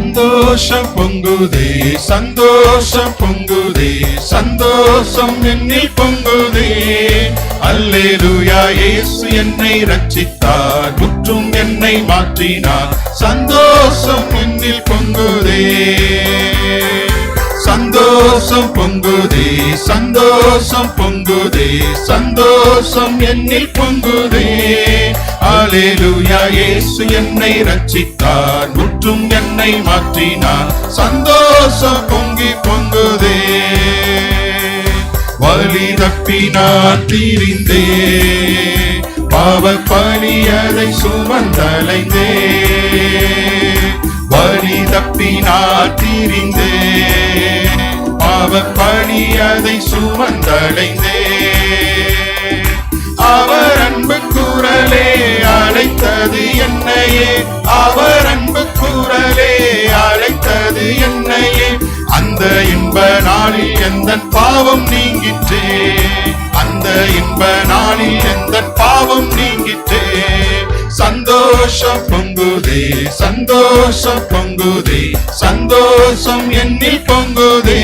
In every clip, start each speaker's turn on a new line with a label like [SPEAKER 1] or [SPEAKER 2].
[SPEAKER 1] சந்தோஷம் பொங்குதே சந்தோஷம் பொங்குதே சந்தோஷம் என்னில் பொங்குதே. அல்லேலூயா இயேசு என்னை ரட்சித்தார் முற்றும் என்னை மாற்றினார். சந்தோஷம் என்னில் பொங்குதே. சந்தோஷம் பொங்குதே சந்தோஷம் பொங்குதே சந்தோஷம் என்னில் பொங்குதே. அலேலுயா இயேசு என்னை ரட்சித்தார் முற்றும் என்னை மாற்றினார். சந்தோஷம் பொங்கி பொங்குதே. வலி தப்பி நான் தீரிந்தே. பாவ பணி சுமந்தலைந்தே. வழி தப்பி நான் தீரிந்தே. பாவ பணி அதை சுமந்தடைந்தே அவர் அன்பு என்னையே அந்த இன்ப நாளில் எந்த பாவம் நீங்கிற்றே? அந்த இன்ப நாளில் எந்த பாவம் நீங்கிற்றே? சந்தோஷம் பொங்குதே சந்தோஷம் பொங்குதே சந்தோஷம் என்னில் பொங்குதே.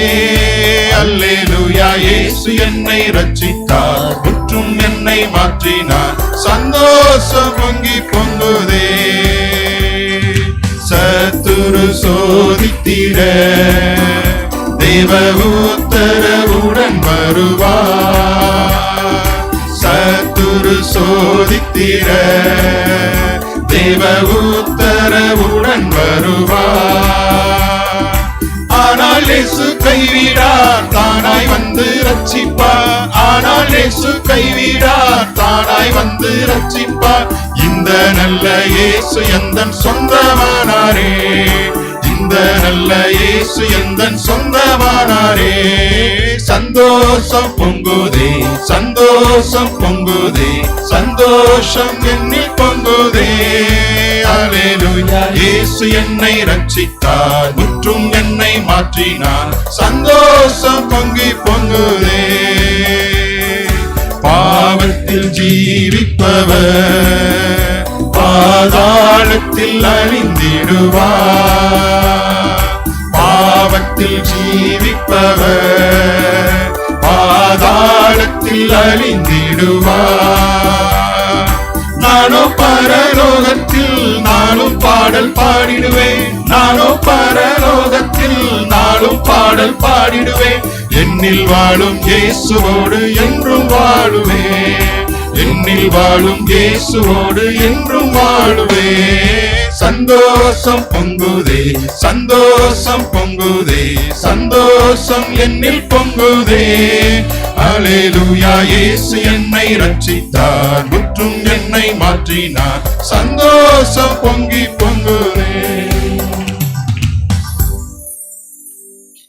[SPEAKER 1] அல்லேலூயா இயேசு என்னை ரட்சித்தார் முற்றும் என்னை மாற்றினார். சந்தோஷம் பொங்கி பொங்குதே. சோதித்திர தேவ உத்தரவுடன் வருவா சத்துரு சோதித்திட. தேவ உத்தரவுடன் வருவா ஆனால் இயேசு கைவிடார் தானாய் வந்து ரட்சிப்பார் ஆனால் இயேசு கைவிடார் தானாய் வந்து ரட்சிப்பார் இந்த நல்ல இயேசு எந்தன் சொந்தமானாரே? இந்த நல்ல இயேசு எந்தன் சொந்தமானாரே? சந்தோஷம் பொங்குதே சந்தோஷம் பொங்குதே சந்தோஷம் எண்ணி பொங்குதே. இயேசு என்னை ரட்சித்தார் முற்றும் என்னை மாற்றினார். சந்தோஷம் பொங்கி பொங்குதே. பாவத்தில் ஜீவிப்பவர். பாதாளத்தில் அழிந்திடுவார். பாவத்தில் ஜீவிப்பவர். பாதாளத்தில் அழிந்திடுவார். நானோ பரலோகத்தில் நானும் பாடல் பாடிடுவேன். நானோ பரலோகத்தில் நானும் பாடல் பாடிடுவேன். என்னில் வாழும் இயேசுவோடு என்றும் வாழுவேன். என்னில் வாழும் இயேசுவோடு என்றும் வாழுவே. சந்தோஷம் பொங்குதே சந்தோஷம் பொங்குதே சந்தோஷம் என்னில் பொங்குதே. அலேலுயா இயேசு என்னை ரட்சித்தார் முற்றும் என்னை மாற்றினார். சந்தோஷம் பொங்கி பொங்குதே.